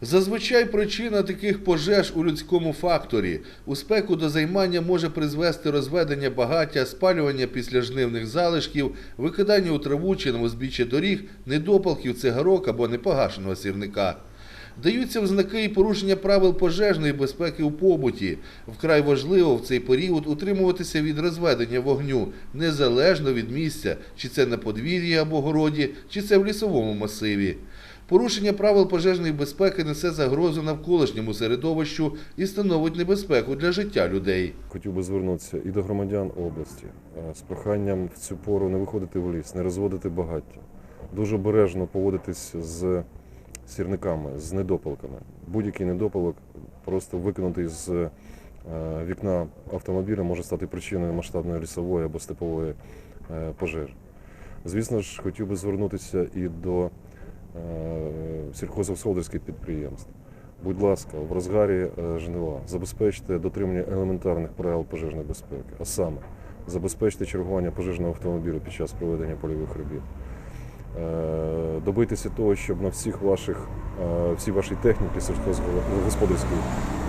Зазвичай причина таких пожеж у людському факторі. У спеку до займання може призвести розведення багаття, спалювання після жнивних залишків, викидання у траву чи на узбіччя доріг, недопалків, цигарок або непогашеного сірника. Даються взнаки і порушення правил пожежної безпеки у побуті. Вкрай важливо в цей період утримуватися від розведення вогню, незалежно від місця, чи це на подвір'ї або городі, чи це в лісовому масиві. Порушення правил пожежної безпеки несе загрозу навколишньому середовищу і становить небезпеку для життя людей. Хотів би звернутися і до громадян області е, з проханням в цю пору не виходити в ліс, не розводити багаття, дуже обережно поводитись з сірниками, з недопалками. Будь-який недопалок просто викинутий з е, вікна автомобіля може стати причиною масштабної лісової або степової е, пожежі. Звісно ж, хотів би звернутися і до е, сільхозгосподарських підприємств. Будь ласка, в розгарі жнива забезпечте дотримання елементарних правил пожежної безпеки, а саме забезпечте чергування пожежного автомобіля під час проведення польових робіт. Е, Добитися того, щоб на всіх ваших, е, всій вашій техніці сільськогосподарській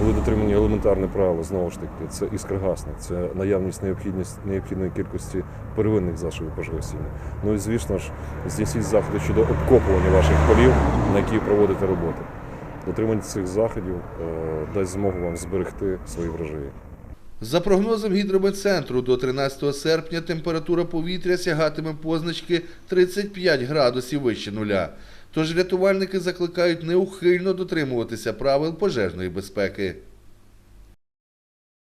були дотримані елементарні правила, знову ж таки, це іскрогасник, це наявність необхідність, необхідної кількості первинних засобів пожежогасіння. Ну і звісно ж, здійсніть заходи щодо обкопування ваших полів, на які проводите роботи. Дотримання цих заходів е, дасть змогу вам зберегти свої врожаї. За прогнозом гідрометцентру, до 13 серпня температура повітря сягатиме позначки 35 градусів вище нуля. Тож рятувальники закликають неухильно дотримуватися правил пожежної безпеки.